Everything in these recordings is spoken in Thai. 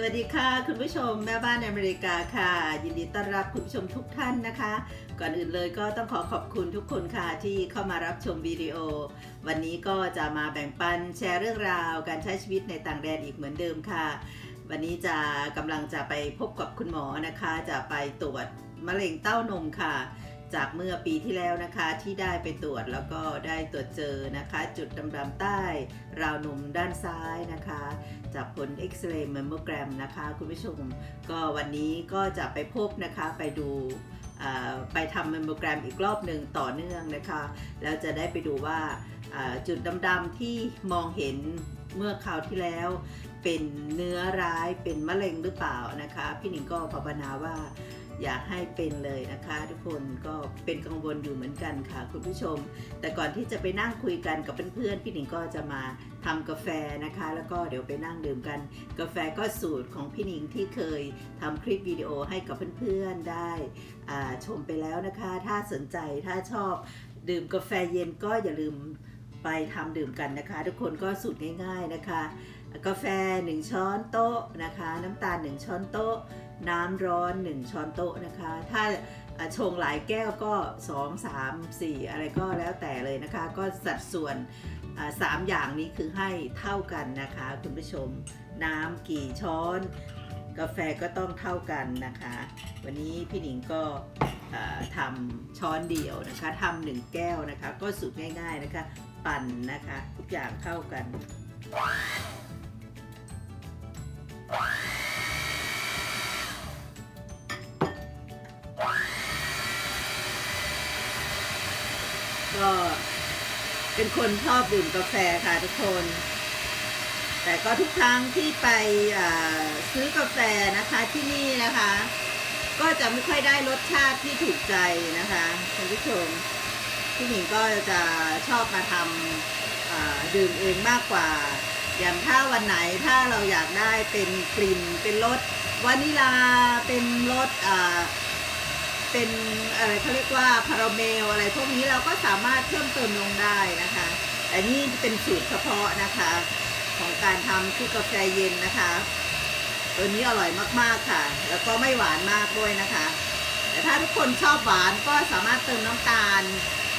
สวัสดีค่ะ คุณผู้ชมแม่บ้านอเมริกาค่ะ ยินดีต้อนรับคุณผู้ชมทุกท่านนะคะ ก่อนอื่นเลยก็ต้องขอขอบคุณทุกคนค่ะที่เข้ามารับชมวิดีโอ วันนี้ก็จะมาแบ่งปันแชร์เรื่องราวการใช้ชีวิตในต่างแดนอีกเหมือนเดิมค่ะ วันนี้จะกำลังจะไปพบกับคุณหมอนะคะ จะไปตรวจมะเร็งเต้านมค่ะ จากเมื่อปีที่แล้วนะคะที่ได้ไปตรวจแล้วก็ได้ตรวจเจอนะคะ จุดดำๆใต้ราวนมด้านซ้ายนะคะ จากผลเอ็กซเรย์เมมโมแกรมนะคะ คุณผู้ชมก็วันนี้ก็จะไปพบนะคะไปดูไปทำเมมโมแกรมอีกรอบหนึ่งต่อเนื่องนะคะ แล้วจะได้ไปดูว่าอ่าจุดดำๆที่มองเห็นเมื่อคราวที่แล้วเป็นเนื้อร้ายเป็นมะเร็งหรือเปล่านะคะ พี่หนิงก็ภาวนาว่า อยากให้เป็นเลยนะคะ ทุกคนก็เป็นกังวลอยู่เหมือนกันค่ะ คุณผู้ชม แต่ก่อนที่จะไปนั่งคุยกันกับเพื่อนๆพี่หนิงก็จะมาทำกาแฟนะคะ แล้วก็เดี๋ยวไปนั่งดื่มกัน กาแฟก็สูตรของพี่หนิงที่เคยทำคลิปวิดีโอให้กับเพื่อนๆได้ชมไปแล้วนะคะ ถ้าสนใจถ้าชอบดื่มกาแฟเย็นก็อย่าลืมไปทำดื่มกันนะคะ ทุกคนก็สูตรง่าย ๆนะคะ กาแฟ 1 ช้อนโต๊ะนะคะ น้ำตาล 1 ช้อนโต๊ะ น้ำร้อน 1 ช้อนโต๊ะนะคะ ถ้าชงหลายแก้วก็ 2 3 4 อะไรก็แล้วแต่เลยนะคะ ก็สัดส่วนอ่าสามอย่างนี้คือให้เท่ากันนะคะ คุณผู้ชมน้ำกี่ช้อน กาแฟก็ต้องเท่ากันนะคะ วันนี้พี่หนิงก็ทำช้อนเดียวนะคะทำหนึ่งแก้วนะคะ ก็สูตรง่ายๆนะคะ ปั่นนะคะ ทุกอย่างเข้ากัน ก็เป็นคนชอบดื่มกาแฟค่ะทุกคน แต่ก็ทุกครั้งที่ไปซื้อกาแฟนะคะที่นี่นะคะ ก็จะไม่ค่อยได้รสชาติที่ถูกใจนะคะคุณผู้ชมพี่หนิงก็จะชอบมาทำดื่มเองมากกว่า อย่างถ้าวันไหนถ้าเราอยากได้เป็นกลิ่นเป็นรสวานิลาเป็นรสอ เป็นอะไรเขาเรียกว่าคาราเมลอะไรพวกนี้เราก็สามารถเพิ่มเติมลงได้นะคะ แต่นี่เป็นสูตรเฉพาะนะคะ ของการทำคู่กาแฟเย็นนะคะ ตัวนี้อร่อยมากๆค่ะ แล้วก็ไม่หวานมากด้วยนะคะ แต่ถ้าทุกคนชอบหวานก็สามารถเติมน้ำตาล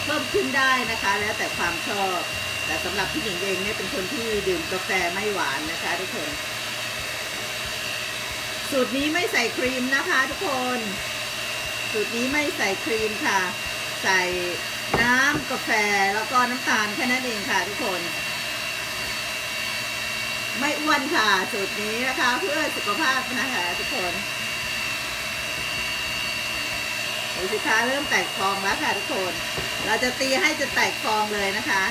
เพิ่มขึ้นได้นะคะ แล้วแต่ความชอบ แต่สำหรับพี่หญิงเองเนี่ยเป็นคนที่ดื่มกาแฟไม่หวานนะคะทุกคน สูตรนี้ไม่ใส่ครีมนะคะ ทุกคน สูตรนี้ไม่ใส่ครีมค่ะ ใส่น้ำกาแฟแล้วก็น้ำตาลแค่นั้นเองค่ะทุกคน ไม่อ้วนค่ะ สูตรนี้นะคะเพื่อสุขภาพนะคะทุกคนดูสิคะเริ่มแตกฟองแล้วค่ะทุกคน เราจะตีให้จะแตกฟองเลยนะคะ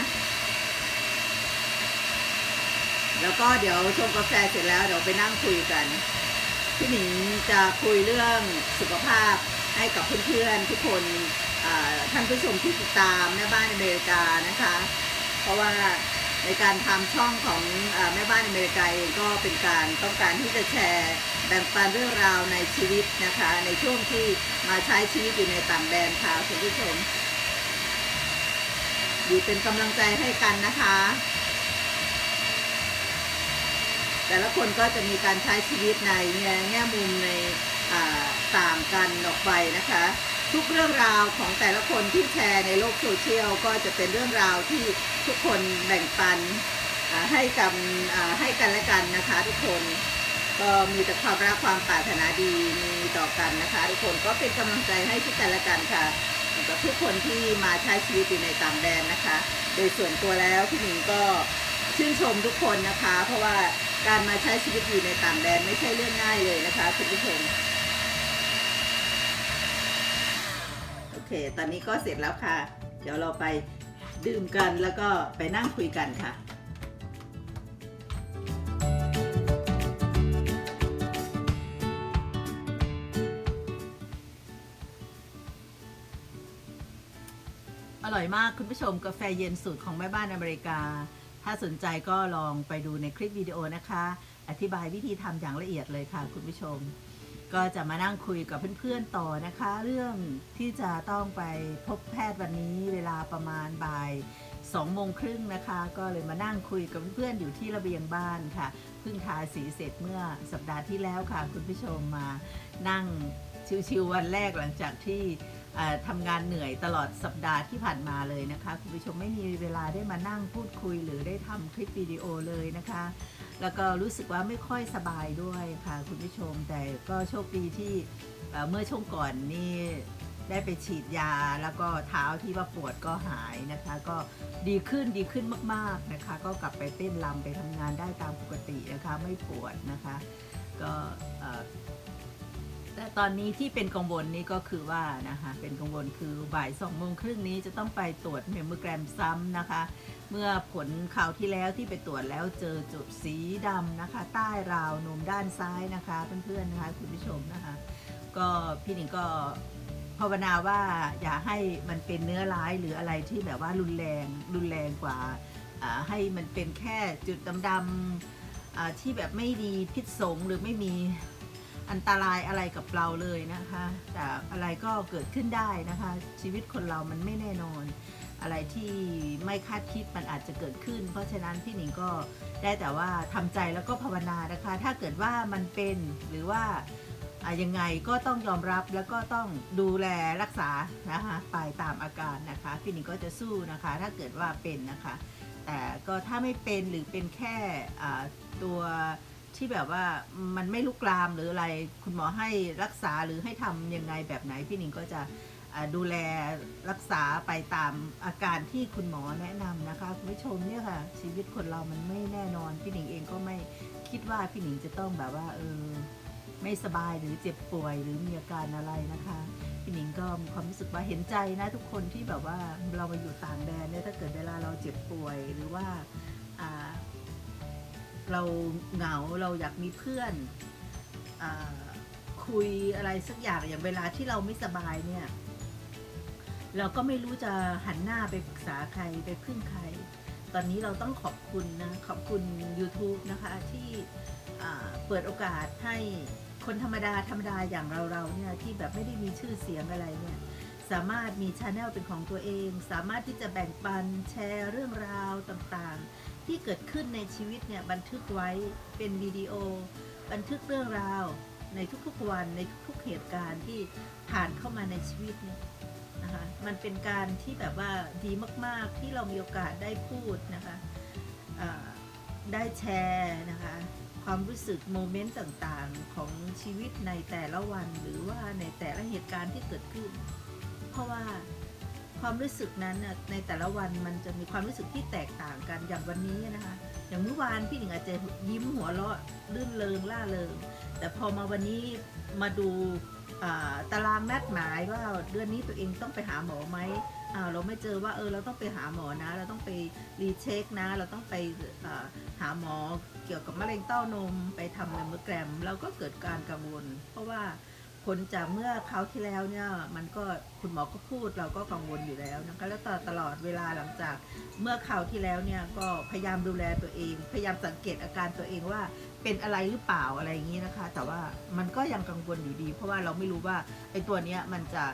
แล้วก็เดี๋ยวชงกาแฟเสร็จแล้วเดี๋ยวไปนั่งคุยกัน พี่หนิงจะคุยเรื่องสุขภาพ ให้กับเพื่อนๆทุกคนท่านผู้ชมที่ติดตามแม่บ้านอเมริกานะคะ เพราะว่าในการทำช่องของอแม่บ้านอเมริกาเองก็เป็นการต้องการที่จะแชร์แบ่งปันเรื่องราวในชีวิตนะคะ ในช่วงที่มาใช้ชีวิตอยู่ในต่างแดนค่ะคุณผู้ชม อยู่เป็นกำลังใจให้กันนะคะ แต่ละคนก็จะมีการใช้ชีวิตในแง่มุมใน ต่างกันออกไปนะคะ ทุกเรื่องราวของแต่ละคนที่แชร์ในโลกโซเชียลก็จะเป็นเรื่องราวที่ทุกคนแบ่งปันให้กันให้กันและกันนะคะ ทุกคนก็มีแต่ความรักความปรารถนาดีมีต่อกันนะคะ ทุกคนก็เป็นกำลังใจให้ทุกกันและกันค่ะกับทุกคนที่มาใช้ชีวิตอยู่ในต่างแดนนะคะ โดยส่วนตัวแล้วพี่หนิงก็ชื่นชมทุกคนนะคะ เพราะว่าการมาใช้ชีวิตอยู่ในต่างแดนไม่ใช่เรื่องง่ายเลยนะคะคุณผู้ชม โอ เค ตอนนี้ก็เสร็จแล้วค่ะ เดี๋ยวเราไปดื่มกันแล้วก็ไปนั่งคุยกันค่ะอร่อยมากคุณผู้ชมกาแฟเย็นสูตรของแม่บ้านอเมริกา ถ้าสนใจก็ลองไปดูในคลิปวิดีโอนะคะ อธิบายวิธีทำอย่างละเอียดเลยค่ะคุณผู้ชม ก็จะมานั่งคุยกับเพื่อนๆต่อนะคะ เรื่องที่จะต้องไปพบแพทย์วันนี้เวลาประมาณบ่ายสองโมงครึ่งนะคะ ก็เลยมานั่งคุยกับเพื่อนๆอยู่ที่ระเบียงบ้านค่ะเพิ่งทาสีเสร็จเมื่อสัปดาห์ที่แล้วค่ะ คุณผู้ชมมานั่งชิวๆวันแรกหลังจากที่ทำงานเหนื่อยตลอดสัปดาห์ที่ผ่านมาเลยนะคะ คุณผู้ชมไม่มีเวลาได้มานั่งพูดคุยหรือได้ทำคลิปวิดีโอเลยนะคะ แล้วก็รู้สึกว่าไม่ค่อยสบายด้วยค่ะคุณผู้ชม แต่ก็โชคดีที่เมื่อช่วงก่อนนี่ได้ไปฉีดยาแล้วก็เท้าที่ว่าปวดก็หายนะคะ ก็ดีขึ้นดีขึ้นมากๆนะคะ ก็กลับไปเต้นรำไปทำงานได้ตามปกตินะคะ ไม่ปวดนะคะ ก็ แต่ตอนนี้ที่เป็นกังวลนี่ก็คือว่านะคะเป็นกังวลคือบ่ายสองโมงครึ่งนี้จะต้องไปตรวจเมมโมแกรมซ้ำนะคะ เมื่อผลข่าวที่แล้วที่ไปตรวจแล้วเจอจุดสีดำนะคะ ใต้ราวนมด้านซ้ายนะคะเพื่อนๆนะคะคุณผู้ชมนะคะ ก็พี่หนิงก็ภาวนาว่าอย่าให้มันเป็นเนื้อร้ายหรืออะไรที่แบบว่ารุนแรงรุนแรงกว่าให้มันเป็นแค่จุดดำๆที่แบบไม่ดีพิษสงหรือไม่มี อันตรายอะไรกับเราเลยนะคะ แต่อะไรก็เกิดขึ้นได้นะคะ ชีวิตคนเรามันไม่แน่นอน อะไรที่ไม่คาดคิดมันอาจจะเกิดขึ้น เพราะฉะนั้นพี่หนิงก็ได้แต่ว่าทำใจแล้วก็ภาวนานะคะ ถ้าเกิดว่ามันเป็นหรือว่าอะยังไงก็ต้องยอมรับแล้วก็ต้องดูแลรักษานะคะไปตามอาการนะคะพี่หนิงก็จะสู้นะคะ ถ้าเกิดว่าเป็นนะคะ แต่ก็ถ้าไม่เป็นหรือเป็นแค่ตัว ที่แบบว่ามันไม่ลุกลามหรืออะไร คุณหมอให้รักษาหรือให้ทำยังไงแบบไหนพี่หนิงก็จะดูแลรักษาไปตามอาการที่คุณหมอแนะนำนะคะคุณผู้ชมเนี่ยค่ะ ชีวิตคนเรามันไม่แน่นอน พี่หนิงเองก็ไม่คิดว่าพี่หนิงจะต้องแบบว่าเออไม่สบายหรือเจ็บป่วยหรือมีอาการอะไรนะคะ พี่หนิงก็มีความรู้สึกว่าเห็นใจนะทุกคนที่แบบว่าเรามาอยู่ต่างแดนเนี่ยถ้าเกิดเวลาเราเจ็บป่วยหรือว่า เราเหงาเราอยากมีเพื่อนอคุยอะไรสักอย่างอย่างเวลาที่เราไม่สบายเนี่ย เราก็ไม่รู้จะหันหน้าไปปรึกษาใครไปพึ่งใคร ตอนนี้เราต้องขอบคุณนะขอบคุณ YouTube นะคะที่เปิดโอกาสให้คนธรรมดาธรรมดาอย่างเราเราเนี่ยที่แบบไม่ได้มีชื่อเสียงอะไรเนี่ยสามารถมีช anel เป็นของตัวเอง สามารถที่จะแบ่งปันแชร์เรื่องราว กิดขึ้นในชีวิตเนี่ยบันทึกไว้เป็นวิดีโอ บันทึกเรื่องราวในทุกๆวันในทุกๆเหตุการณ์ที่ผ่านเข้ามาในชีวิตเนี่ยนะคะมันเป็นการที่แบบว่าดีมากๆที่เรามีโอกาสได้พูดนะคะได้แชร์นะคะความรู้สึกโมเมนต์ต่างๆของชีวิตในแต่ละวันหรือว่าในแต่ละเหตุการณ์ที่เกิดขึ้น เพราะว่า ความรู้สึกนั้นน่ะในแต่ละวันมันจะมีความรู้สึกที่แตกต่างกันอย่างวันนี้นะคะ อย่างเมื่อวานพี่หนิงอาจจะยิ้มหัวเราะลื่นเริงล่าเริงแต่พอมาวันนี้มาดูตารางนัดหมายว่าเดือนนี้ตัวเองต้องไปหาหมอไหมเราไม่เจอว่าเออเราต้องไปหาหมอนะ เราต้องไปรีเช็คนะ เราต้องไปหาหมอเกี่ยวกับมะเร็งเต้านมไปทำแมมโมแกรม เราก็เกิดการกังวล เพราะว่า ลจากเมื่อคราวที่แล้วเนี่ยมันก็คุณหมอก็พูดเราก็กังวลอยู่แล้วนะคะแล้วตตลอดเวลาหลังจากเมื่อคราวที่แล้วเนี่ยก็พยายามดูแลตัวเอง พยายามสังเกตอาการตัวเองว่าเป็นอะไรหรือเปล่าอะไรอย่างนี้นะคะ แต่ว่ามันก็ยังกังวลอยู่ดี เพราะว่าเราไม่รู้ว่าไอ้ตัวเนี้ยมันจะ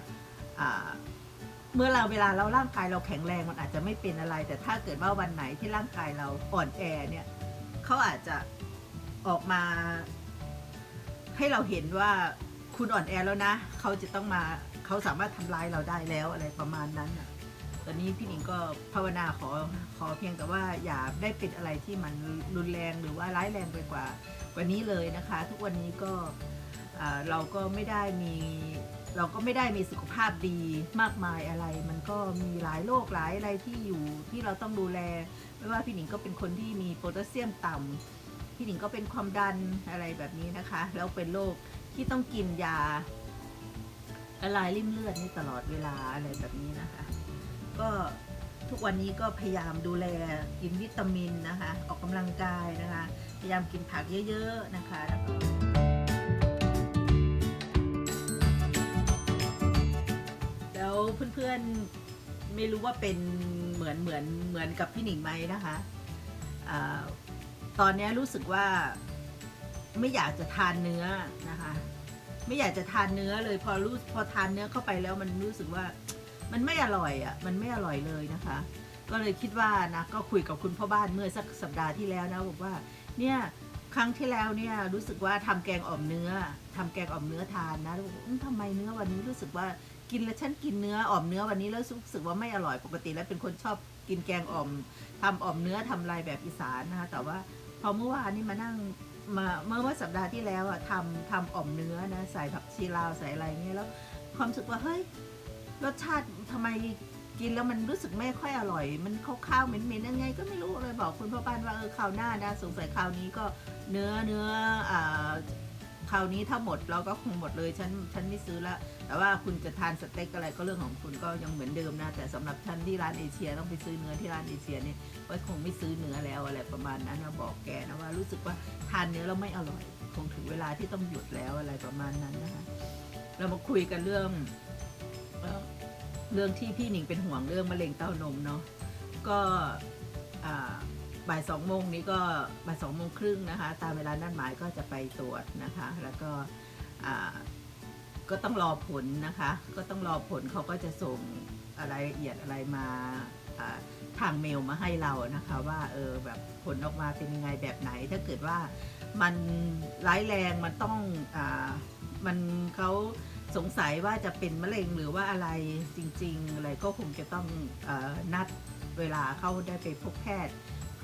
เมื่อเราเวลาเราร่างกายเราแข็งแรงมันอาจจะไม่เป็นอะไร แต่ถ้าเกิดว่าวันไหนที่ร่างกายเราอ่อนแอเนี่ยเขาอาจจะออกมาให้เราเห็นว่า คุณอ่อนแอแล้วนะ เขาจะต้องมาเขาสามารถทำร้ายเราได้แล้วอะไรประมาณนั้นน่ะตอนนี้พี่หนิงก็ภาวนาขอขอเพียงแต่ว่าอย่าได้เป็นอะไรที่มันรุนแรงหรือว่าร้ายแรงไปกว่ากวันนี้เลยนะคะ ทุกวันนี้ก็อ่าเราก็ไม่ได้มีเราก็ไม่ได้มีสุขภาพดีมากมายอะไร มันก็มีหลายโรคหลายอะไรที่อยู่ที่เราต้องดูแล ไม่ว่าพี่หนิงก็เป็นคนที่มีโพแทสเซียมต่ำพี่หนิงก็เป็นความดันอะไรแบบนี้นะคะ แล้วเป็นโรค ที่ต้องกินยาละลายริ่มเลือดนี่ตลอดเวลาอะไรแบบนี้นะคะ ก็ทุกวันนี้ก็พยายามดูแลกินวิตามินนะคะ ออกกำลังกายนะคะ พยายามกินผักเยอะๆนะคะแล้วก็แล้วเพื่อนๆไม่รู้ว่าเป็นเหมือนเหมือนเหมือนกับพี่หนิงไหมนะคะอาตอนนี้รู้สึกว่า ไม่อยากจะทานเนื้อนะคะ ไม่อยากจะทานเนื้อเลยพอรู้พอทานเนื้อเข้าไปแล้วมันรู้สึกว่ามันไม่อร่อยอะมันไม่อร่อยเลยนะคะ ก็เลยคิดว่านะก็คุยกับคุณพ่อบ้านเมื่อสักสัปดาห์ที่แล้วนะบอกว่าเนี่ยครั้งที่แล้วเนี่ยรู้สึกว่าทำแกงอ่อมเนื้อทำแกงอ่อมเนื้อทานนะแล้วบอกทำไมเนื้อวันนี้รู้สึกว่ากินแล้วฉันกินเนื้ออ่อมเนื้อวันนี้แล้วรู้สึกว่าไม่อร่อยปกติ แล้วเป็นคนชอบกินแกงอ่อมทำอ่อมเนื้อทำอะไรแบบอีสานนะคะแต่ว่าพอเมื่อวานนี้มานั่ง มาเมื่อว่าสัปดาห์ที่แล้วอะทำทำอ่อมเนื้อนะใส่ผักชีลาวใส่อะไรเงี้ยแล้ว ความรู้สึกว่าเฮ้ยรสชาติทำไมกินแล้วมันรู้สึกไม่ค่อยอร่อย มันข้าวๆเหม็นๆยังไงก็ไม่รู้เลยบอกคุณพ่อบ้านว่าเออคราวหน้านะสงสัยคราวนี้ก็เนื้อเนื้ออ่า คราวนี้ถ้าหมดเราก็คงหมดเลยฉันฉันไม่ซื้อละแต่ว่าคุณจะทานสเต็กอะไรก็เรื่องของคุณก็ยังเหมือนเดิมนะ แต่สำหรับฉันที่ร้านเอเชียต้องไปซื้อเนื้อที่ร้านเอเชียเนี่ยก็คงไม่ซื้อเนื้อแล้วอะไรประมาณนั้นนะบอกแกนะว่ารู้สึกว่าทานเนื้อแล้วไม่อร่อย คงถึงเวลาที่ต้องหยุดแล้วอะไรประมาณนั้นนะคะเรามาคุยกันเรื่องเรื่องที่พี่หนิงเป็นห่วงเรื่องมะเร็งเต้านมเนาะก็อ่า บ่ายสองโมงนี้ก็บ่ายสองโมงครึ่งนะคะ ตามเวลานัดหมายก็จะไปตรวจนะคะ แล้วก็ก็ต้องรอผลนะคะ ก็ต้องรอผลเขาก็จะส่งรายละเอียดอะไรมาทางเมลมาให้เรานะคะว่าเออแบบผลออกมาเป็นยังไงแบบไหน ถ้าเกิดว่ามันร้ายแรงมันต้องอมันเขาสงสัยว่าจะเป็นมะเร็งหรือว่าอะไรจริง ๆ อะไรก็คงจะต้องอนัดเวลาเข้าได้ไปพบแพทย์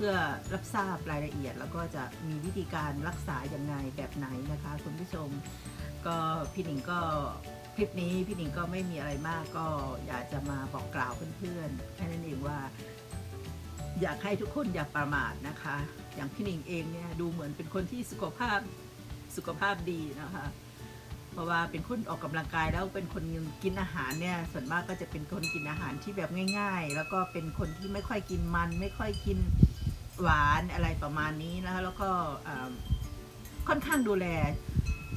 พื่อรับทราบรายละเอียด แล้วก็จะมีวิธีการรักษาอย่างไงแบบไหนนะคะคุณผู้ชม ก็พี่หนิงก็คลิปนี้พี่หนิงก็ไม่มีอะไรมากก็อยากจะมาบอกกล่าวเพื่อนๆแค่นั้นเองว่า อยากให้ทุกคนอย่าประมาทนะคะ อย่างพี่หนิงเองเนี่ยดูเหมือนเป็นคนที่สุขภาพสุขภาพดีนะคะ เพราะว่าเป็นคนออกกำลังกายแล้วเป็นคนกินอาหารเนี่ยส่วนมากก็จะเป็นคนกินอาหารที่แบบง่าย ๆ แล้วก็เป็นคนที่ไม่ค่อยกินมัน ไม่ค่อยกิน หวานอะไรประมาณนี้นะคะแล้วก็ค่อนข้างดูแล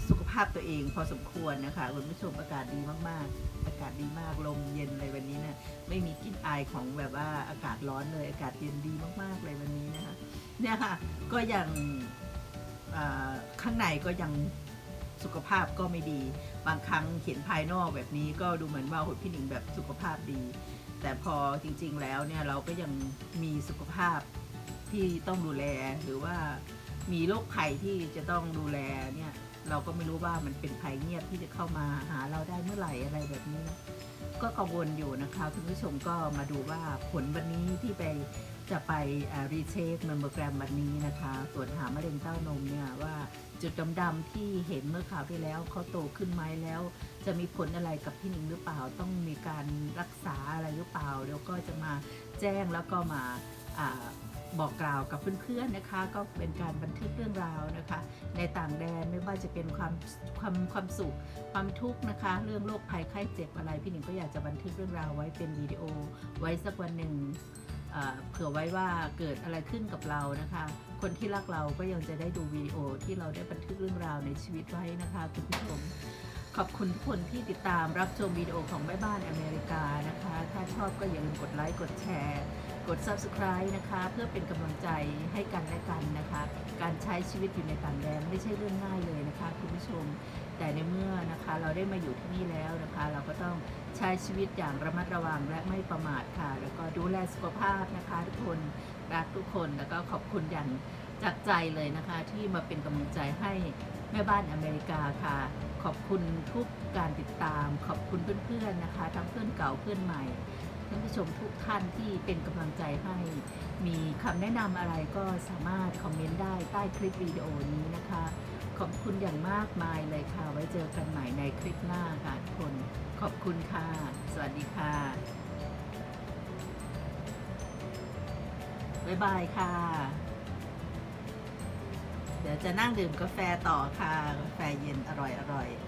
สุขภาพตัวเองพอสมควรนะคะคุณผู้ชมอากาศดีมากๆ อากาศดีมากลมเย็นเลยวันนี้นี่ยไม่มีกลิ่นอายของแบบว่าอากาศร้อนเลย อากาศเย็นดีมากๆเลยวันนี้นะคะเนี่ยค่ะก็ยังข้างในก็ยังสุขภาพก็ไม่ดี บางครั้งเห็นภายนอกแบบนี้ก็ดูเหมือนว่าโหพี่หนิงแบบสุขภาพดี แต่พอจริงๆแล้วเนี่ยเราก็ยังมีสุขภาพ ที่ต้องดูแลหรือว่ามีโรคภัยที่จะต้องดูแลเนี่ย เราก็ไม่รู้ว่ามันเป็นภัยเงียบที่จะเข้ามาหาเราได้เมื่อไหร่อะไรแบบนี้นะก็กังวลอยู่นะคะคุณผู้ชมก็มาดูว่าผลวันนี้ที่ไปจะไปรีเช็คเมมโมแกรมวันนี้นะคะตรวจหามะเร็งเต้านมเนี่ยว่าจุดดำๆที่เห็นเมื่อคราวที่แล้วเขาโตขึ้นไหมแล้ว จะมีผลอะไรกับพี่หนิงหรือเปล่า ต้องมีการรักษาอะไรหรือเปล่า เดี๋ยวก็จะมาแจ้งแล้วก็มา บอกกล่าวกับเพื่อนๆนะคะ ก็เป็นการบันทึกเรื่องราวนะคะ ในต่างแดนไม่ว่าจะเป็นความความความสุขความทุกข์นะคะ เรื่องโรคภัยไข้เจ็บอะไร พี่หนิงก็อยากจะบันทึกเรื่องราวไว้เป็นวิดีโอ ไว้สักวันหนึ่งเอ่อเผื่อไว้ว่าเกิดอะไรขึ้นกับเรานะคะ คนที่รักเราก็ยังจะได้ดูวิดีโอที่เราได้บันทึกเรื่องราวในชีวิตไว้นะคะคุณผู้ชมขอบคุณทุกคนที่ติดตามรับชมวิดีโอของแม่บ้านอเมริกานะคะ ถ้าชอบก็อย่าลืมกดไลค์ กดแชร์ กด subscribe นะคะ เพื่อเป็นกำลังใจให้กันและกันนะคะ การใช้ชีวิตอยู่ในต่างแดนไม่ใช่เรื่องง่ายเลยนะคะคุณผู้ชม แต่ในเมื่อนะคะเราได้มาอยู่ที่นี่แล้วนะคะ เราก็ต้องใช้ชีวิตอย่างระมัดระวังและไม่ประมาทค่ะ แล้วก็ดูแลสุขภาพนะคะ ทุกคนรักทุกคนแล้วก็ขอบคุณอย่างจากใจเลยนะคะ ที่มาเป็นกำลังใจให้แม่บ้านอเมริกาค่ะ ขอบคุณทุกการติดตาม ขอบคุณเพื่อนๆนะคะ ทั้งเพื่อนเก่าเพื่อนใหม่ท่านผู้ชมทุกท่านที่เป็นกำลังใจให้ มีคำแนะนำอะไรก็สามารถคอมเมนต์ได้ใต้คลิปวิดีโอนี้นะคะ ขอบคุณอย่างมากมายเลยค่ะ ไว้เจอกันใหม่ในคลิปหน้าค่ะทุกคน ขอบคุณค่ะ สวัสดีค่ะ บ๊ายบายค่ะ เดี๋ยวจะนั่งดื่มกาแฟต่อค่ะ กาแฟเย็นอร่อยอร่อยๆ